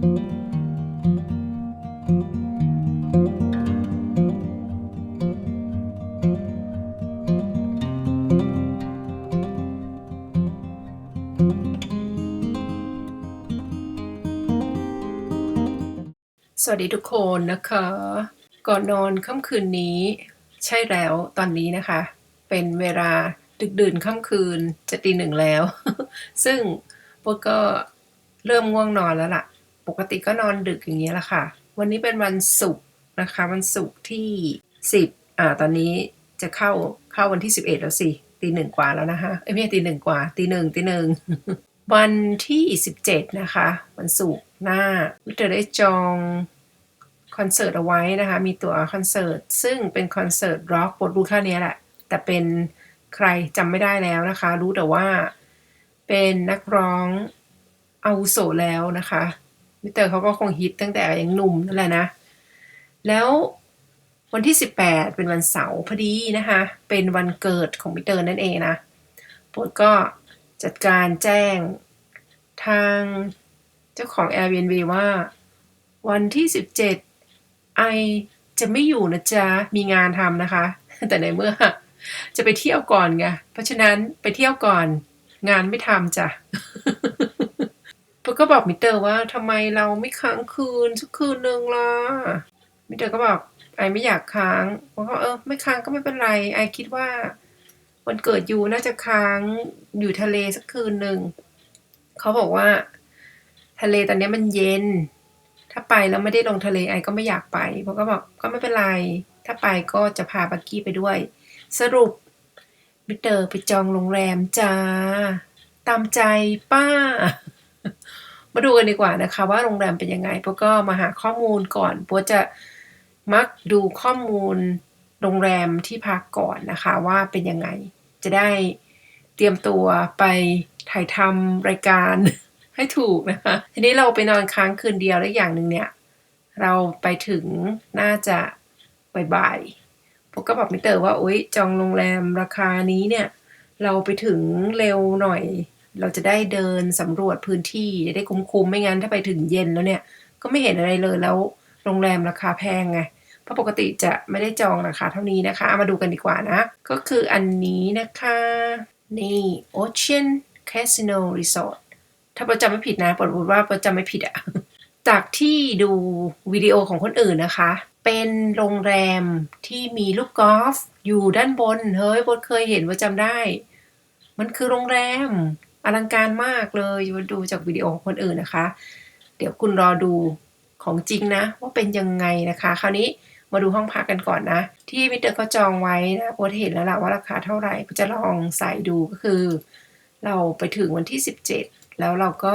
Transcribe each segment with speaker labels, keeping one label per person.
Speaker 1: สวัสดีทุกคนนะคะ ก่อนนอนค่ำคืนนี้ ใช่แล้วตอนนี้นะคะ เป็นเวลาดึกดื่นค่ำคืนจะตีหนึ่งแล้ว ซึ่งพวกก็เริ่มง่วงนอนแล้วล่ะ ปกติก็นอนดึกอย่างนี้ยแหละค่ะ วันนี้เป็นวันศุกร์นะคะวันศุกร์ที่สิบอ่าตอนนี้จะเข้าเข้าวันที่สิบเอ็ดแล้วสิตีหนึ่งกว่าแล้วนะคะเอ้ยไม่ใช่ตีหนึ่งกว่าตีหนึ่งตีหนึ่งวันที่สิบเจ็ดนะคะ วันศุกร์หน้าวิเตอร์ได้จองคอนเสิร์ตเอาไว้นะคะ มีตั๋วคอนเสิร์ต ซึ่งเป็นคอนเสิร์ตร็อกบทรู้แค่นี้แหละ แต่เป็นใครจำไม่ได้แล้วนะคะ รู้แต่ว่าเป็นนักร้องอาวุโสแล้วนะคะ มิเตอร์เขาก็คงฮิตตั้งแต่ยังหนุ่มนั่นแหละนะ แล้ววันที่ 18 เป็นวันเสาร์พอดีนะคะ เป็นวันเกิดของมิเตอร์นั่นเองนะโปรดก็จัดการแจ้งทางเจ้าของ Airbnb ว่า วันที่ 17 ไอจะไม่อยู่นะจ๊ะ มีงานทำนะคะ แต่ในเมื่อจะไปเที่ยวก่อนไง เพราะฉะนั้นไปเที่ยวก่อนงานไม่ทำจ้ะ พวก็บอกมิเตอร์ว่าทำไมเราไม่ค้างคืนสักคืนหนึ่งล่ะมิเตอร์ก็บอกไอไม่อยากค้างผมก็เออไม่ค้างก็ไม่เป็นไรไอคิดว่าวันเกิดยูน่าจะค้างอยู่ทะเลสักคืนหนึ่งเขาบอกว่า ทะเลตอนนี้มันเย็น ถ้าไปแล้วไม่ได้ลงทะเลไอก็ไม่อยากไปเพราะก็บอกก็ไม่เป็นไร ถ้าไปก็จะพาบักกี้ไปด้วย สรุปมิเตอร์ไปจองโรงแรมจ้า ตามใจป้า มาดูกันดีกว่านะคะ ว่าโรงแรมเป็นยังไงพวกก็มาหาข้อมูลก่อนพวกจะมักดูข้อมูลโรงแรมที่พักก่อนนะคะว่าเป็นยังไง จะได้เตรียมตัวไปถ่ายทำรายการให้ถูกนะคะ ทีนี้เราไปนอนค้างคืนเดียวแล้วอย่างหนึ่งเนี่ย เราไปถึงน่าจะบ่ายๆผมก็บอกมิเตอร์ว่าโอ๊ยจองโรงแรมราคานี้เนี่ย เราไปถึงเร็วหน่อย เราจะได้เดินสำรวจพื้นที่จะได้คุ้มๆไม่งั้นถ้าไปถึงเย็นแล้วเนี่ย ก็ไม่เห็นอะไรเลยแล้วโรงแรมราคาแพงไงเพราะปกติจะไม่ได้จองราคาเท่านี้นะคะามาดูกันดีกว่านะ ก็คืออันนี้นะคะ นี่ Ocean Casino Resort ถ้าประจำไม่ผิดนะปรากฏว่าประจำไม่ผิดอะจากที่ดูวิดีโอของคนอื่นนะคะ เป็นโรงแรมที่มีลูกกอล์ฟอยู่ด้านบน เฮ้ยบดเคยเห็นว่าจำได้ มันคือโรงแรม อลังการมากเลยดูจากวิดีโอของคนอื่นนะคะ เดี๋ยวคุณรอดูของจริงนะ ว่าเป็นยังไงนะคะ คราวนี้มาดูห้องพักกันก่อนนะ ที่มิเตอร์เขาจองไว้นะโบทเห็นแล้วล่ะว่าราคาเท่าไหร่จะลองใส่ดูก็คือ เราไปถึงวันที่ 17 แล้วเราก็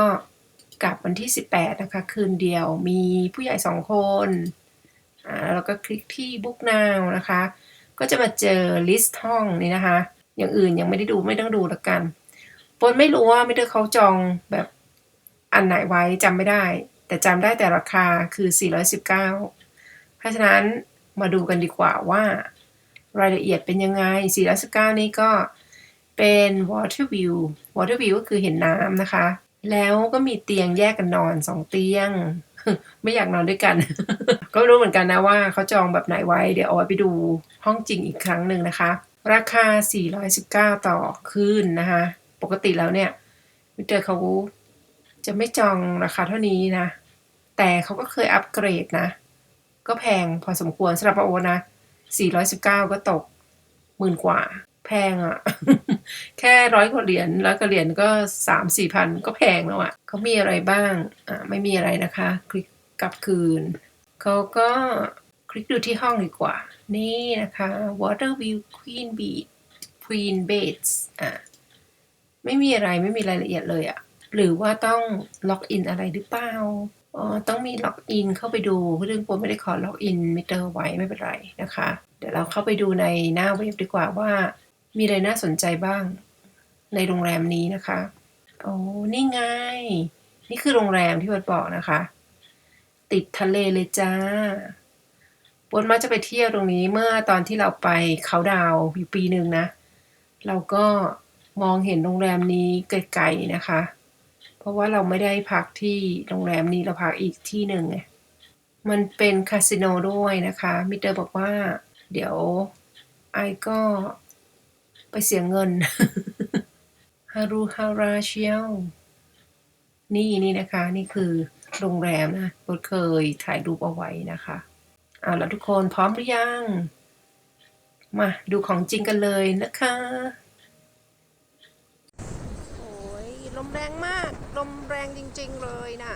Speaker 1: กลับวันที่ 18 นะคะ คืนเดียวมีผู้ใหญ่สองคนอ่าแล้วเราก็คลิกที่ Book Now นะคะ ก็จะมาเจอลิสต์ห้องนี่นะคะ อย่างอื่นยังไม่ได้ดูไม่ต้องดูละกัน นไม่รู้ว่าไมิสเตอเขาจองแบบอันไหนไว้จำไม่ได้ แต่จำได้แต่ราคาคือ 419 เพราะฉะนั้นมาดูกันดีกว่าว่ารายละเอียดเป็นยังไง 419 นี่ก็เป็น water view water view ก็คือเห็นน้ำนะคะ แล้วก็มีเตียงแยกกันนอนสองเตียง ไม่อยากนอนด้วยกัน ก็ไม่รู้เหมือนกันนะว่าเขาจองแบบไหนไว้ เดี๋ยวเอาไว้ไปดูห้องจริงอีกครั้งหนึ่งนะคะ ราคา 419 ต่อคืนนะคะ ปกติแล้วเนี่ยมิเตอร์เขาจะไม่จองราคาเท่านี้นะ แต่เขาก็เคยอัปเกรดนะ ก็แพงพอสมควรสำหรับโอนะ 419 ก็ตกหมื่นกว่า แพงอะ่ะ แค่ร้อยกว่าเหรียญร้อยกว่าเหรียญก็สามสี่พันก็แพงแล้วอะ่ะเขามีอะไรบ้าง อ่าไม่มีอะไรนะคะ คลิกกลับคืน เขาก็คลิกดูที่ห้องดีกว่า นี่นะคะ Water View Queen Beach Queen Beds อะ ไม่มีอะไรไม่มีรายละเอียดเลยอะหรือว่าต้องล็อกอินอะไรหรือเปล่าอ๋อต้องมีล็อกอินเข้าไปดูเรื่องผมไม่ได้ขอล็อกอินมิเตอร์ไว้ไม่เป็นไรนะคะ เดี๋ยวเราเข้าไปดูในหน้าเว็บดีกว่าว่า มีอะไรน่าสนใจบ้าง ในโรงแรมนี้นะคะโอ้นี่ไง นี่คือโรงแรมที่บดบอกนะคะ ติดทะเลเลยจ้าบนมาจะไปเที่ยวตรงนี้เมื่อตอนที่เราไปเขาดาวอยู่ปีหนึ่งนะ เราก็ มองเห็นโรงแรมนี้ไกลๆนะคะ เพราะว่าเราไม่ได้พักที่โรงแรมนี้เราพักอีกที่หนึ่งไงมันเป็นคาสิโนด้วยนะคะมิเตอร์บอกว่า เดี๋ยวไอก็ไปเสียเงินฮารุฮาราเชียวนี่นี่นะคะนี่คือโรงแรมนะรถเคยถ่ายรูปเอาไว้นะคะเอาล้วทุกคนพร้อมหรือยัง มาดูของจริงกันเลยนะคะ โอ้ย ลมแรงจริง ๆ เลยน่ะ